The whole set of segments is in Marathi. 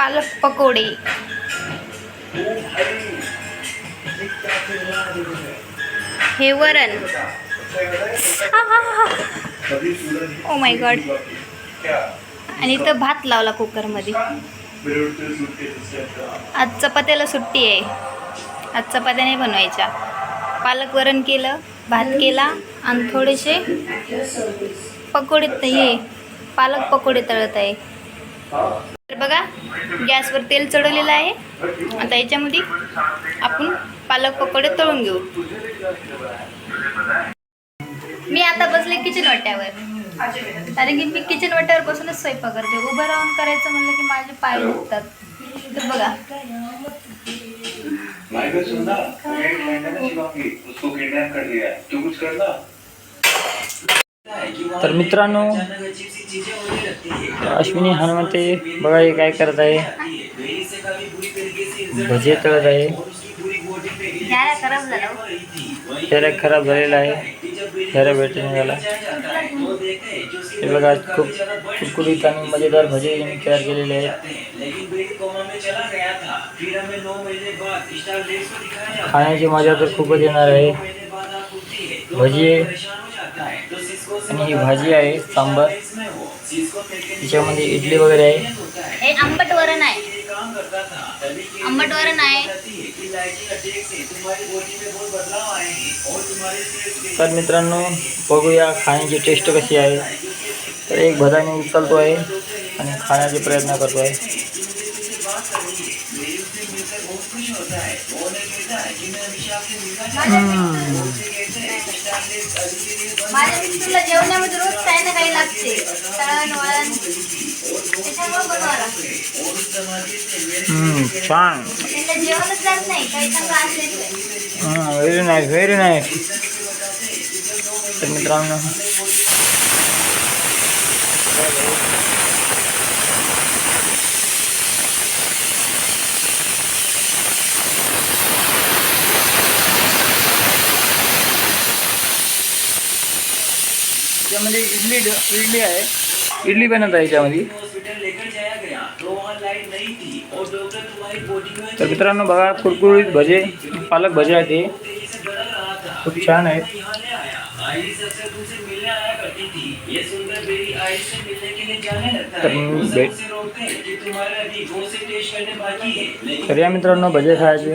पालक पकोडे. हे वरण. ओ माय गॉड आणि इथं भात लावला कुकरमध्ये. आज चपात्याला सुट्टी आहे. आज चपात्या नाही बनवायच्या. पालक वरण केलं भात केला आणि थोडेसे पकोडे हे पालक पकोडे तळत आहे. तर बघा गॅसवर तेल चढवलेलं आहे. आता याच्यामध्ये आपण पालक पकोडे तळून घेऊ. मी आता बसले किचन वाट्यावर. कारण की मी किचन वाट्यावर बसूनच स्वयंपाक करते. उभं राहून करायचं म्हणलं की माझे पाय दुखतात. तर बघा. कर लिया तू कुछ करना तर मित्रांनो अश्विनी हनुमते बघा हे काय करत आहे. भजे तळत आहे. खराब चेहरा खराब झालेला आहे. चेहरा भेटून झाला हे बघा खूप कुरकुरीत आणि मजेदार भजे यांनी तयार केलेले आहेत. खाण्याची मजा तर खूपच येणार आहे. भजे आणि ही भाजी आहे सांबार. तिच्यामध्ये इडली वगैरे आहे. हे आंबट वरण आहे. आंबट वरण आहे. तर मित्रांनो बघूया खाण्याची टेस्ट कशी आहे. तर एक मी उचलतो आहे आणि खाण्याचे प्रयत्न करतो आहे माझ्या मिस्टरला जेवणामध्ये रोज काही ना काही लागते तळण वळण त्याच्यामुळे बनवावं लागते हम्म, छान. त्यांना जेवणच जात नाही काही चांगलं व्हेरी नाईस व्हेरी नाईस तर मित्रांनो त्यामध्ये इडली इडली आहे. इडली बनत आहे त्यामध्ये तर मित्रांनो बघा कुरकुरीत भजे पालक भजे आहे ते. खूप छान आहेत. तर भेट तर या मित्रांनो भजे खायचे.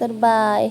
तर बाय